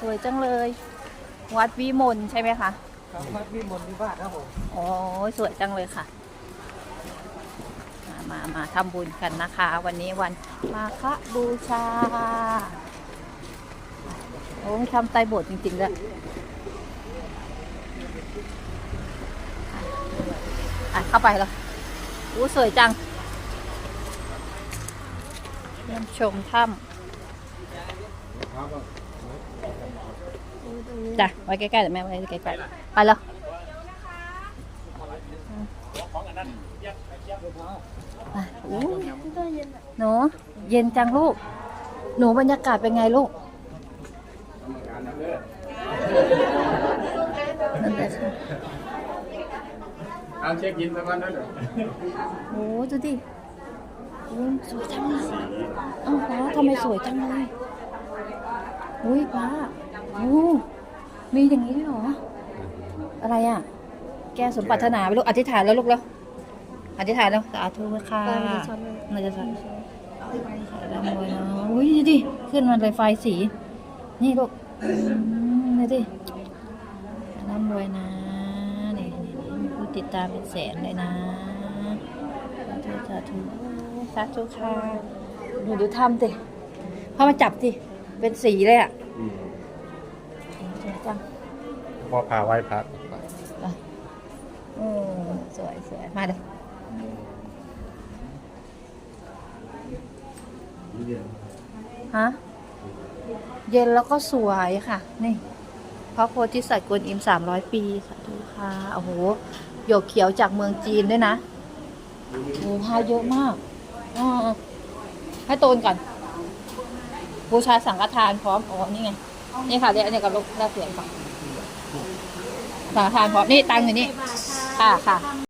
สวยจังเลย วัดวิมลใช่ไหมคะครับวัดวิมลวิวาสครับผมโอ้ยสวยจังเลยค่ะ มามามาทำบุญกันนะคะ วันนี้วันมาฆบูชาโอ้ยทำไตรโบสถ์จริงๆเลยอะเข้าไปแล้วอู้สวยจังเยี่ยมชมถ้ำ จ้ะไว้ใกล้ๆเดี๋ยวแม่ไว้ใกล้ๆไปแล้วอะอู้หนูเย็นจังลูก หนูบรรยากาศเป็นไงลูกนั่นแหละค่ะเอาเช็คอินสักวันนั้นเดี๋ยวโอ้ดูดิโอ้สวยจังเลยเอ้าป้าทำไมสวยจังเลย อุ้ยป้าโอ้มีอย่างนี้ด้วยเหรอ อะไรอะ แกสมปรารถนาไปลูก อธิษฐานแล้วลูกแล้วอธิษฐานแล้วสาธุค่ะน่าจะสันร่ำรวยเนาะอุ้ยดูดิขึ้นมาเลยไฟสี นี่ลูกอืมนี่ดิร่ำรวยนะนี่นี่นี่มีผู้ติดตามเป็นแสนเลยนะสาธุสาธุสาธุค่ะดูดูทำสิพอมาจับสิ เป็นสีเลยอะสวยจังพอพาไหว้พระเออสวยสวยมาเลยฮะเย็นแล้วก็สวยค่ะ นี่พระโพธิสัตว์กวนอิมสามร้อยปีสาธุค่ะโอ้โหหยกเขียวจากเมืองจีนด้วยนะโอ้โหพาเยอะมากอ๋อให้โตนก่อน บูชาสังฆทานพร้อมอ๋อนี่ไงนี่ค่ะเดี๋ยวอันนี้กับลูกแลกเปลี่ยนก่อนสังฆทานพร้อมนี่ตังค์อยู่นี่ค่ะค่ะ